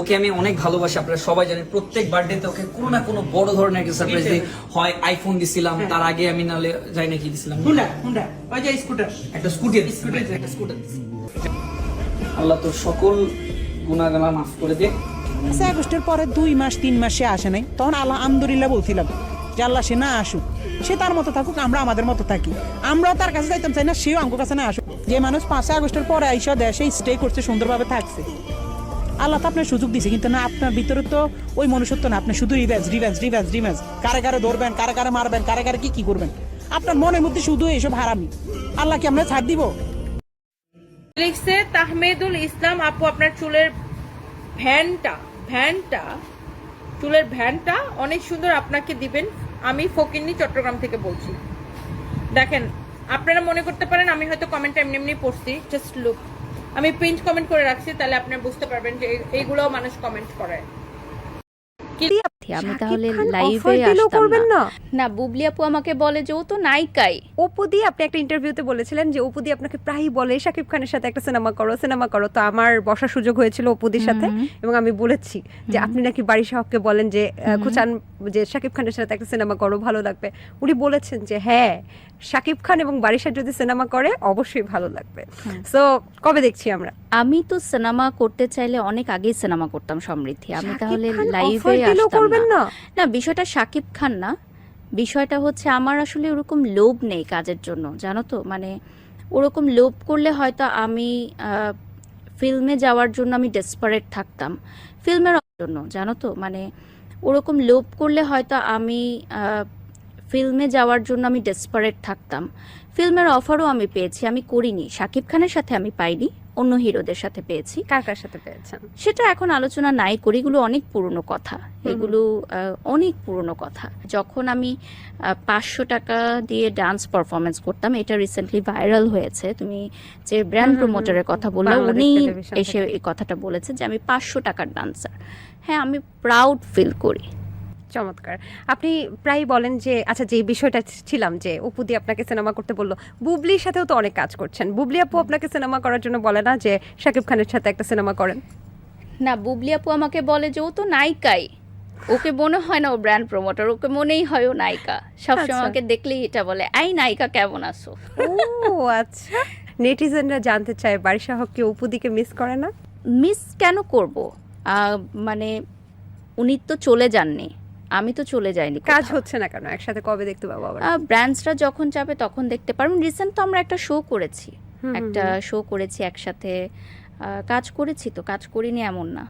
ওকে আমি অনেক ভালোবাসি আপনারা সবাই জানেন প্রত্যেক বার্থডেতে ওকে কোনো না কোনো বড় ধরনের একটা সারপ্রাইজ দিই। হয় আইফোন দিছিলাম তার আগে আমি নাহলে যাই নাকি দিছিলাম। হুন্ডা হুন্ডা ওই যে স্কুটার একটা স্কুটি স্কুটি একটা স্কুটার আল্লাহ তোর সকল গুণাগালা মাফ করে দে। পাঁচই আগস্টের পরে দুই মাস তিন মাস সে আসে নাই। তখন আল্লাহ আলহামদুলিল্লাহ বলছিলাম যে আল্লাহ সে না আসুক সে তার মতো থাকুক আমরা আমাদের মতো থাকি। আমরাও তার কাছে যাইতাম চাই না সেও আমার কাছে না আসুক। যে মানুষ পাঁচই আগস্টের পরে আইসা দেশে স্টে করছে সুন্দরভাবে থাকছে। আল্লাহ তো আপনার সুযোগ দিছে, কিন্তু না, আপনার ভিতরে তো ওই মনুষ্যত্ব না। আপনি শুধু রিভেন্স রিভেন্স রিভেন্স রিভেন্স কারে কারে ধরবেন, কারে কারে মারবেন, কারে কারে কি কি করবেন? আপনার মনের মধ্যে শুধু এইসব হারামি। আল্লাহ কি আমরা ছাড় দিব? লিখছে, তাহমেদুল ইসলাম আপু, আপনার চুলের ভ্যানটা ভ্যানটা, চুলের ভ্যানটা অনেক সুন্দর আপনাকে দিবেন। আমি ফকিন্নি চট্টগ্রাম থেকে বলছি। দেখেন, আপনারা মনে করতে পারেন, আমি হয়তো কমেন্ট এমনি এমনি পড়ছি। জাস্ট লুক আমি প্রিন্ট কমেন্ট করে রাখছি, তাহলে আপনারা বুঝতে পারবেন যে এই- এইগুলোও মানুষ কমেন্ট করে। আমি তাহলে লাইভে আসতাম না। না? বুবলি আপু আমাকে বলে যে ও তো নায়িকাই। অপু দি আপনি একটা ইন্টারভিউতে বলেছিলেন যে অপু দি আপনাকে প্রায়ই বলে শাকিব খানের সাথে একটা সিনেমা করো সিনেমা করো। তো আমার বসার সুযোগ হয়েছিল অপুদির সাথে এবং আমি বলেছি যে আপনি নাকি বাড়ি সাহককে বলেন যে খুচান যে শাকিব খানের সাথে একটা সিনেমা করো ভালো লাগবে। উনি বলেছেন যে হ্যাঁ শাকিব খান এবং বারিশার যদি সিনেমা করে অবশ্যই ভালো লাগবে। সো কবে দেখছি আমরা? আমি তো সিনেমা করতে চাইলে অনেক আগেই সিনেমা করতাম সমৃদ্ধি। আমি তাহলে লাইভে আসতাম করবেন না। না? বিষয়টা শাকিব খান না। বিষয়টা হচ্ছে আমার আসলে ওরকম লোভ নেই কাজের জন্য জানো তো? মানে ওরকম লোভ করলে হয়তো আমি ফিল্মে যাওয়ার জন্য আমি ডেসপারেট থাকতাম। ফিল্মের জন্য জানো তো? মানে ওরকম লোভ করলে হয়তো আমি ফিল্মে যাওয়ার জন্য আমি ডেসপারেট থাকতাম। ফিল্মের অফারও আমি পেয়েছি আমি করিনি। শাকিব খানের সাথে আমি পাইনি। অন্য হিরোদের সাথে পেয়েছি। কার কার সাথে পেয়েছেন? সেটা এখন আলোচনা নাই করি এগুলো অনেক পুরনো কথা। এগুলো অনেক পুরনো কথা। যখন আমি পাঁচশো টাকা দিয়ে ডান্স পারফরমেন্স করতাম এটা রিসেন্টলি ভাইরাল হয়েছে। তুমি যে ব্র্যান্ড প্রমোটারের কথা বললে উনি এসে এই কথাটা বলেছে যে আমি পাঁচশো টাকার ডান্সার হ্যাঁ আমি প্রাউড ফিল করি। চমৎকার। আপনি প্রায় বলেন যে আচ্ছা যে বিষয়টা ছিলাম যে অপু দি আপনাকে সিনেমা করতে বলল বুবলির সাথেও তো অনেক কাজ করছেন। বুবলি আপু আপনাকে সিনেমা করার জন্য বলে না যে শাকিব খানের সাথে একটা সিনেমা করেন? না বুবলি আপু আমাকে বলে যে ও তো নায়িকাই। ওকে মনে হয় না ও ব্র্যান্ড প্রমোটার ওকে মনেই হয় ও নায়িকা। সবসময় আচ্ছা। আমাকে দেখলেই এটা বলে এই নায়িকা কেমন আছো? ও আচ্ছা। নেটিজেনরা জানতে চায় বারিশা হক কি অপু দিকে মিস করে না? মিস কেন করব? মানে উনি তো চলে যাননি। আমি তো চলে যাইনি কাজ হচ্ছে না কেন? একসাথে কবে দেখতে পাবো আবার? ব্র্যান্ডসরা যখন যাবে তখন দেখতে পারবেন রিসেন্ট তো আমরা একটা শো করেছি। একটা শো করেছি একসাথে। আহ, কাজ করেছি তো কাজ করিনি এমন না।